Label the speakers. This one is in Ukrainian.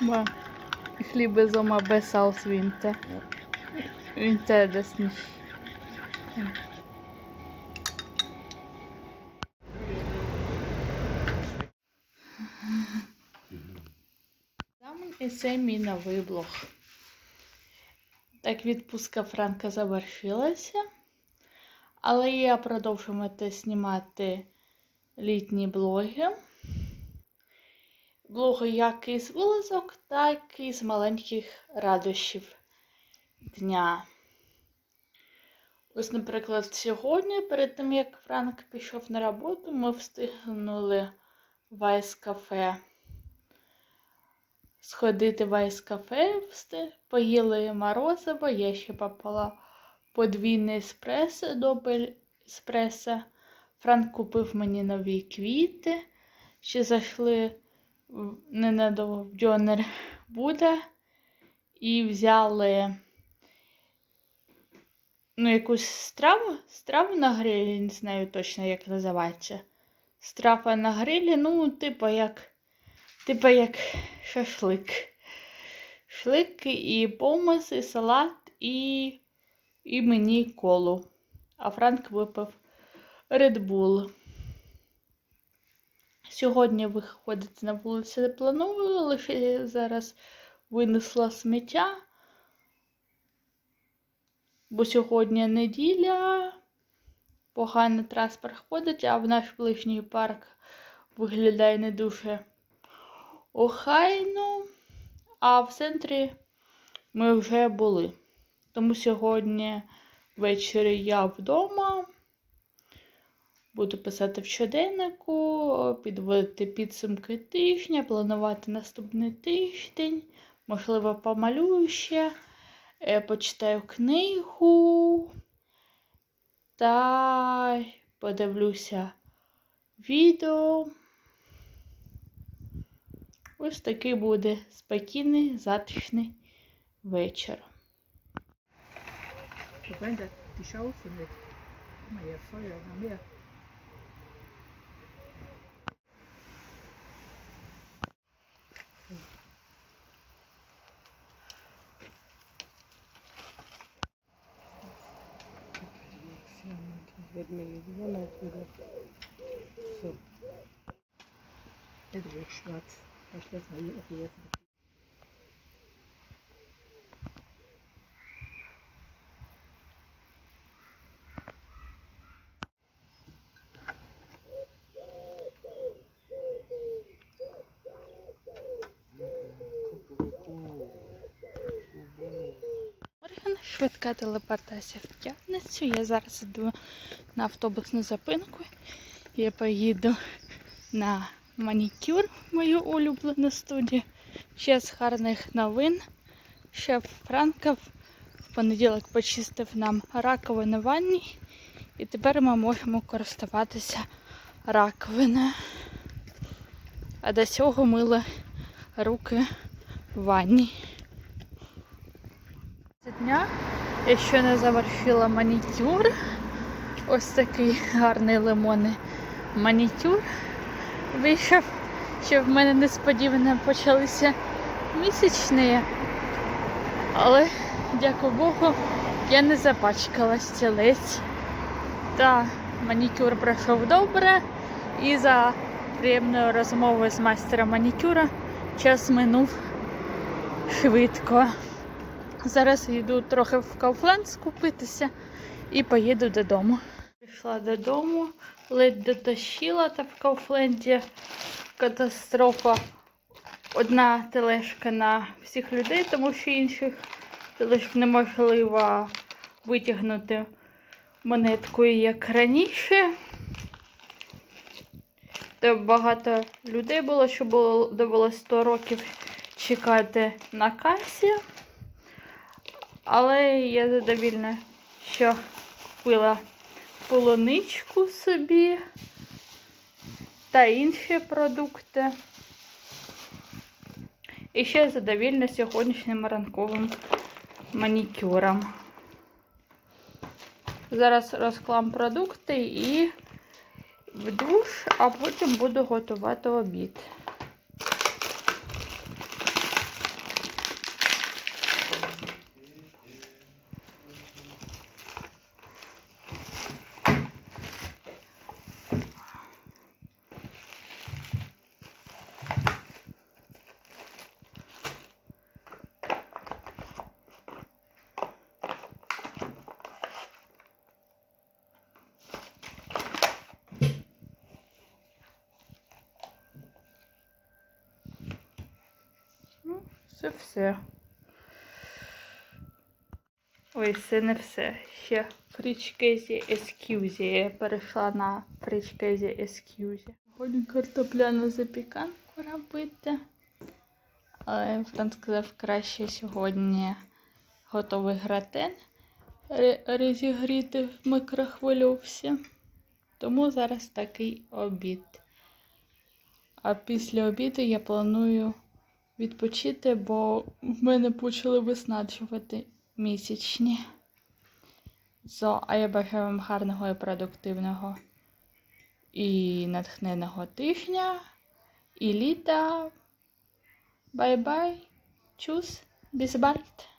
Speaker 1: Ma ich liebe Sommer besser als Winter. Winter das nicht. Там і це мій новий блог. Так, відпустка Франка завершилася. Але я продовжувати знімати літні блоги. Блоги як із вилазок, так і з маленьких радощів дня. Ось, наприклад, сьогодні, перед тим як Франк пішов на роботу, ми встигнули в айс-кафе. Сходити в айс-кафе, поїли морозиво, я ще попала подвійне еспресо, добель еспресо. Франк купив мені нові квіти. Ще зайшли ненадовго в Дьонер Буда і взяли ну, якусь страву, страву на грилі, не знаю точно, як називається. Страва на грилі, ну, типу як, типу як шашлик. Шашлик і помис, і салат, і, і мені колу. А Франк випив Red Bull. Сьогодні виходити на вулицю не планую, лише зараз винесла сміття. Бо сьогодні неділя, погано транспорт ходить, а в наш ближній парк виглядає не дуже охайно. А в центрі ми вже були. Тому сьогодні ввечері я вдома. Буду писати в щоденнику, підводити підсумки тижня, планувати наступний тиждень, можливо, помалюю ще, е, почитаю книгу та подивлюся відео. Ось такий буде спокійний, затишний вечір.
Speaker 2: Wobei vermeye gidiyor. Mert veriyor. Su. Ne diyor Şubat? Başlasın.
Speaker 1: Okuyasın. Швидка телепортація в п'ятницю. Я зараз йду на автобусну зупинку. Я поїду на манікюр, мою улюблену студію. Ще з гарних новин. Шеф Франков в понеділок почистив нам раковину ванні. І тепер ми можемо користуватися раковиною. А до цього мили руки в ванні дня. Я ще не завершила манікюр. Ось такий гарний лимонний манікюр вийшов, що в мене несподівано почалися місячні. Але, дякую Богу, я не запачкала стілець. Та манікюр пройшов добре. І за приємною розмовою з майстером манікюра час минув швидко. Зараз йду трохи в Kaufland скупитися і поїду додому. Прийшла додому, ледь дотащила та в Кауфленді катастрофа. Одна тележка на всіх людей, тому що інших тележок неможливо витягнути монеткою, як раніше. Та багато людей було, що було довелося 100 років чекати на касі. Але я задовільна, що купила полуничку собі та інші продукти. І ще задовільна сьогоднішнім ранковим манікюром. Зараз розклам продукти і в душ, а потім буду готувати обід. Це все. Ой, це не все. Ще фрічкезі ескюзі. Я перейшла на фрічкезі ескюзі. Сьогодні картопляну запіканку робити. Але Франц сказав, краще сьогодні готовий гратен розігріти в микрохвильовці. Тому зараз такий обід. А після обіду я планую відпочити, бо в мене почали виснажувати місячні. So, а я бажаю вам гарного і продуктивного і натхненого тижня, і літа. Бай-бай. Чус. Bis bald.